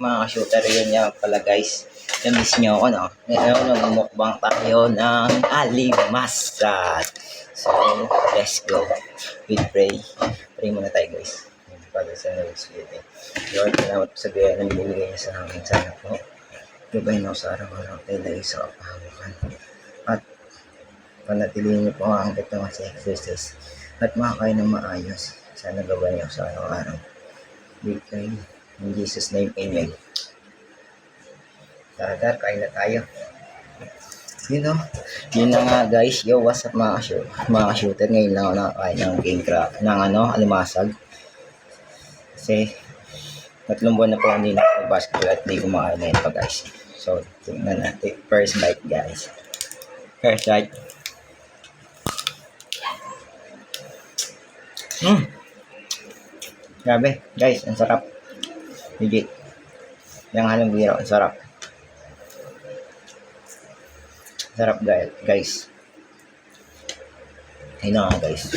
mga shooter yun nga pala guys. Na-miss nyo ako no? Ngayon, magmukbang tayo ng alimasag. So, let's go. We pray. Pray muna tayo guys. Para sa next video. Lord, salamat sa gaya na binibigay niyo sa amin. Sana po. Gabayin ako sa araw-araw tayo sa kapahawakan. At panatilihin niyo po ang hanggat ng sa exercise. At makakain ng maayos. Sana gabayin niyo sa araw-araw. We pray. In Jesus' name, Amen. Tara, kain na tayo. Yun know, yun na nga guys. Yo, what's up mga, shoot, mga shooter? Ngayon lang ako nakakain ng game craft, ng ano, alimasag. Kasi, tatlong buwan na po hindi nakapag-basketball at hindi kumakain na ito guys. So, tingnan natin. First bite guys. First bite. Hmm. Grabe, guys, ang sarap. Legit. Yung halong biro, ang sarap. Sarap guys. Ayun na guys.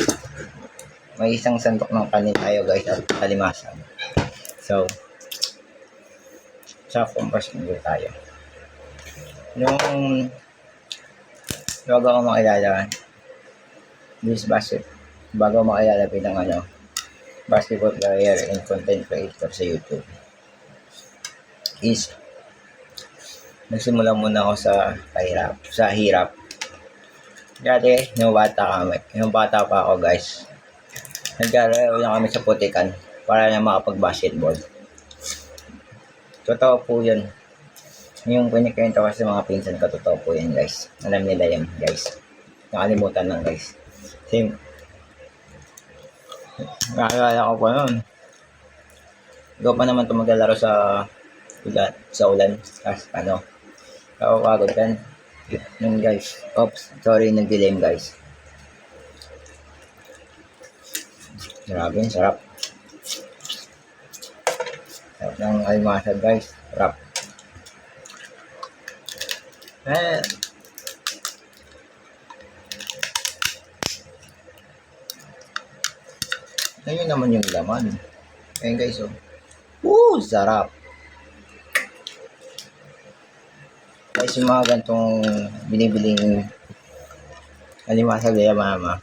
May isang sandok ng kanin tayo guys at kalimasan. So, sa kumpas mo tayo. Yung bago ako makilala, this basket, bago makilala bilang ano, basketball player and content creator sa YouTube is nagsimula muna ako sa hirap, sa hirap. Dati, nung bata kami, nung bata pa ako guys, naglalaro lang kami sa putikan para na makapag-basketball. Totoo po yun. Yung kinikwento ko sa mga pinsan ko, totoo po yun guys. Alam nila yun guys. Nakalimutan lang guys. Kasi, naalala ko pa nun. Ikaw pa naman ito maglalaro sa ulan, sa ulan. Tapos ano, Nakakagod yan. Yung guys. Oops, sorry, nag-delay guys. Grabe, sarap. Sarap ng almasag guys. Sarap. Eh. Ayun naman yung laman. Ayun guys, oh. Woo! Sarap. Guys yung mga gantong binibiling alimasag kaya mama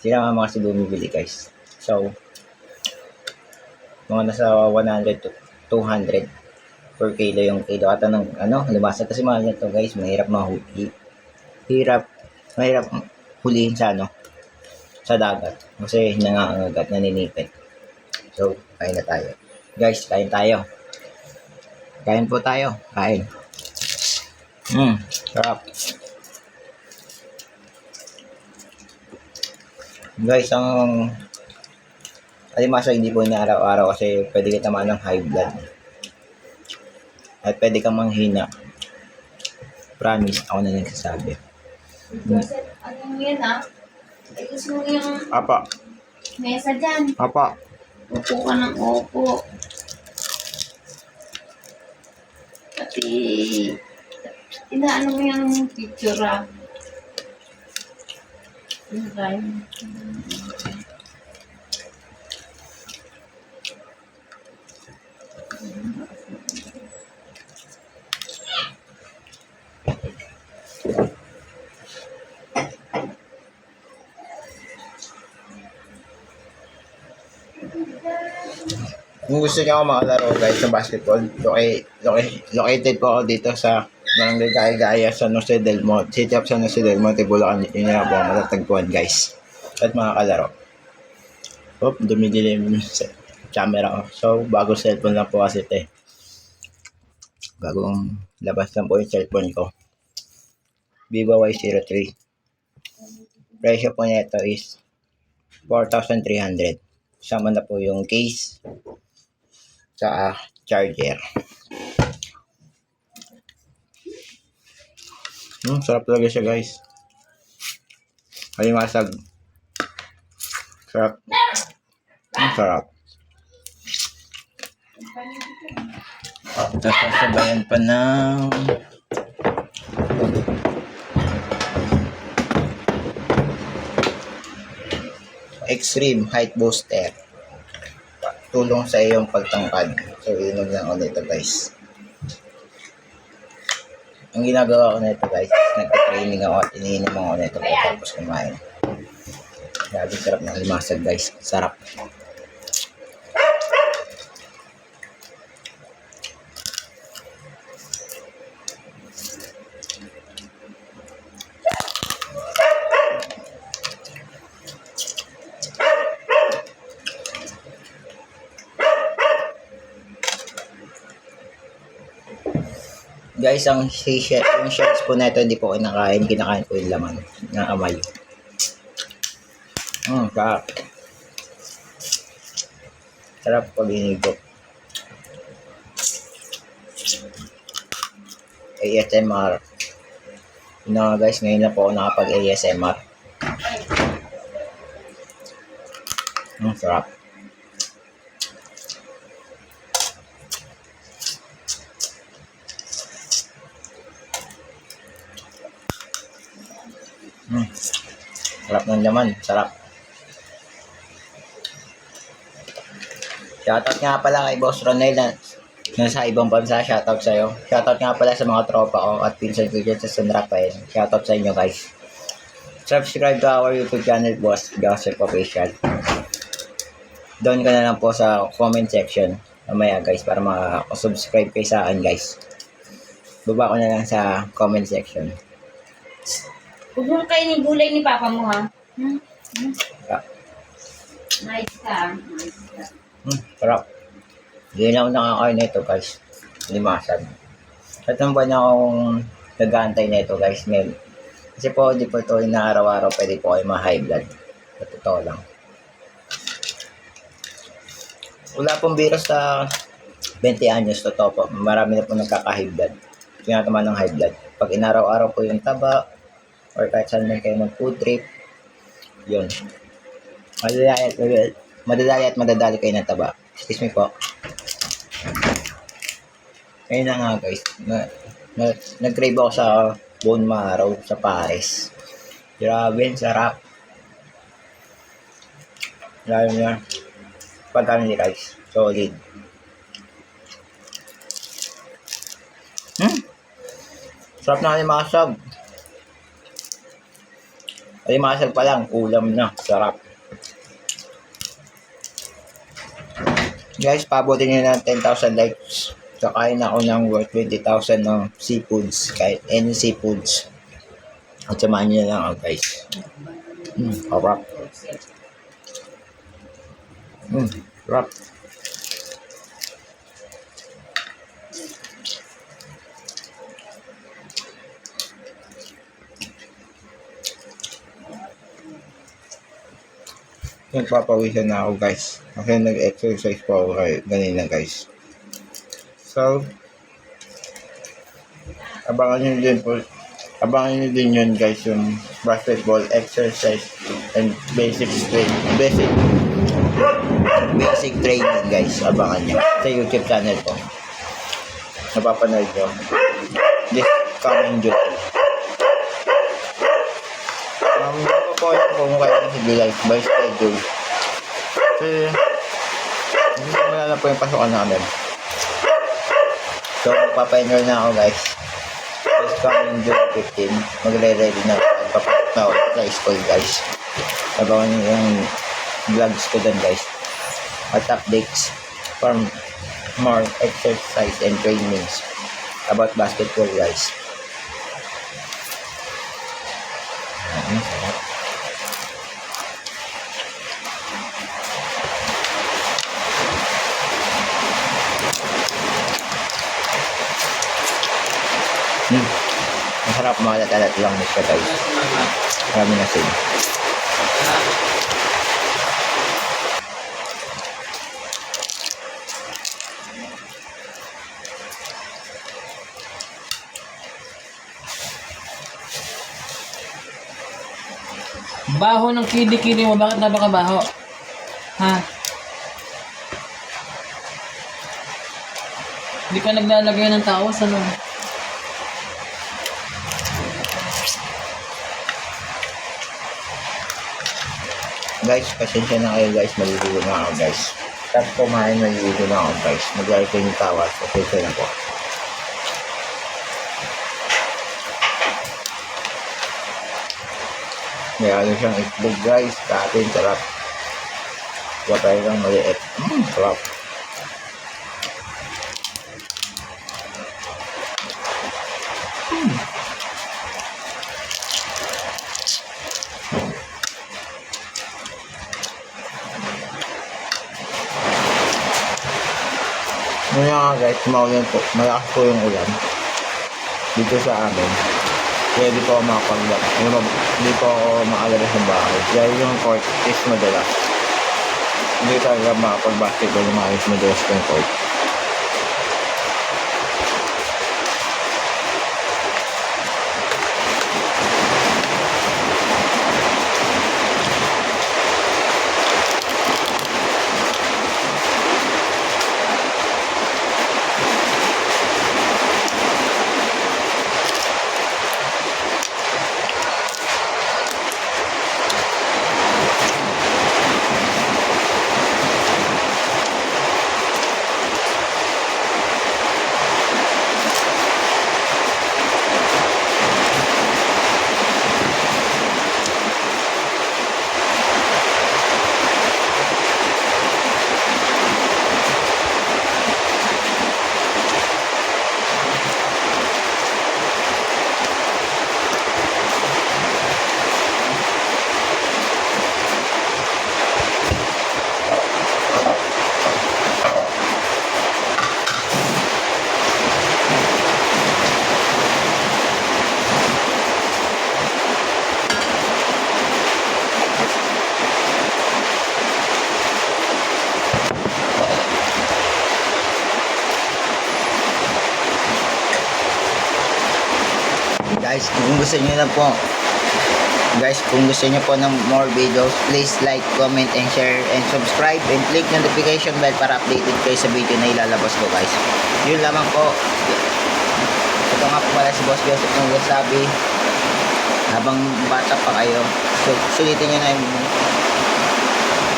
sila nga mga kasi bumibili guys. So mga nasa 100 to 200 per kilo yung kilo. Ata ng ano alimasag kasi mahal nito guys mahirap mahuli hirap mahirap hulihin sa ano sa dagat. Kasi nangangagat naninipit. So kain na tayo. Guys kain tayo. Kain po tayo. Kain Hmm, sarap. Guys, ang alimasa hindi po niya araw-araw kasi pwede kita man ng high blood. At pwede kang manghina. Promise, ako na nagsasabi. Joseph, ano mo yan ah? Ayos mo yung Apa, mesa dyan. apa. Upo ka ng upo. Pati, inaano mo yung picture ah. Ano tayo? Kung gusto niyo ako makalaro guys sa basketball, loca- loca- located po ako dito sa Barangay Gaya-Gaya sa Jose del Monte. City of San Jose del Monte, Bulacan. Yun nga po matatagpuan guys. At mga kalaro. Oop, dumidilim sa camera ko. So, bago cellphone lang po kasi eh. Bagong labas lang po yung cellphone ko. Vivo Y03. Presyo po niya ito is 4,300. Sama na po yung case sa charger. Hmm, sarap talaga siya guys. Kalimasag. Sarap. Ang sarap. Tapos sabayan pa ng Extreme Height Booster. Tulong sa iyong pagtangkad. So, inom lang ako nito guys. Ang ginagawa ko na ito guys, nagpa-training ako at iniinom ako na ito pagkatapos kumain. Grabe sarap ng limasag guys. Sarap. Guys, ang shell, yung shells po na hindi po kinakain. Kinakain ko yung laman ng amay. Mm, sarap. Sarap pag hinigot. ASMR. Yun na nga guys, ngayon na po ako nakapag-ASMR. Mm, sarap. Sarap ng laman, sarap. Shoutout nga pala kay Boss Ronel na nasa ibang bansa. Shoutout sa'yo. Shoutout nga pala sa mga tropa ko at pinsan ko dyan sa San Rafael. Shoutout sa inyo guys. Subscribe to our YouTube channel, Boss Joseph Official. Doon ka na lang po sa comment section. Mamaya guys, para makasubscribe kayo sa akin guys. Baba ko na lang sa comment section. Huwag mong kainin gulay ni Papa mo, ha? Hmm? Hmm? Ah. Nice ka. Nice ka. Hmm, sarap. Hindi na ako nakakain nito guys. Limasan. At ang ba na akong nag-aantay nito guys ngayon. Kasi po, hindi po ito na araw-araw pwede po kayo ma-high blood. Sa totoo lang. Wala pong virus sa 20 anyos, totoo po. Marami na po nagkaka-high blood. Tinatama ng high blood. Pag inaraw-araw po yung taba, or kahit saan man kayo mag-food trip, yun. Madadali at madadali at madadali kayo ng taba. Excuse me po. Ayun na nga guys. Na, na, nag-crave ako sa bone marrow sa Paris. Grabe, sarap. Lalo na pagkano ni guys. Solid. Hmm? Sarap na alimasag. Alimasag pa lang, ulam na. Sarap. Guys, pabutin nyo ng 10,000 likes. Kakain ako ng worth 20,000 ng seafoods. Kahit any seafoods. At samahan nyo na lang ako guys. Mm, harap. Mm, harap. Nagpapawisan na ako guys. Kasi nag-exercise pa ako kay ganina guys. So, abangan nyo din po, abangan nyo din yun guys yung basketball exercise and basic training, basic, basic training guys. Abangan nyo sa YouTube channel ko. Napapanood nyo. This coming June. Um, hindi ko po alam kung kaya sa July by schedule. Kasi, hindi ko na po yung pasukan namin. So, magpapainroll na ako guys. This coming June 15, magre-ready na ako. Papasok na ako sa school guys. Sabawan niyo yung vlogs ko dun guys. At updates from more exercise and trainings about basketball guys. Masarap makalat-alat lang na siya guys. Marami na sin. Baho ng kili-kili mo, bakit napakabaho? Ha? Hindi ka naglalagay ng tao sa ano? guys, pasensya na kayo guys, maliligo na ako guys. Tapos kumain, maliligo na ako guys. Maglaro ko yung tawas, pasensya na po. Meron ano siyang itlog guys, katin, sarap. Wala lang maliit. Mmm, sarap. Ngayon nga guys, maulan po. Malakas po yung ulan. Dito sa amin. Kaya di po ako makapaglap. Di po ako maalala sa bahay. Dahil yung court is madalas. Hindi talaga makapag-basketball na maayos madalas po yung court. Guys, kung gusto niyo na po, guys, kung gusto niyo po ng more videos, please like, comment, and share, and subscribe, and click notification bell para updated kayo sa video na ilalabas ko, guys. Yun lamang po. Ito nga po pala si Boss Joseph ng Wasabi. Habang bata pa kayo, so, sulitin niyo na yung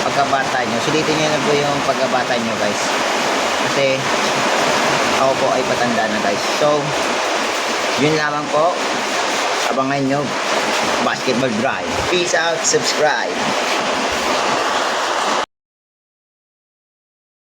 pagkabata niyo. Sulitin niyo na po yung pagkabata niyo, guys. Kasi, ako po ay patanda na, guys. So, yun lamang po. Abangan nyo. Basketball Drive. Peace out. Subscribe.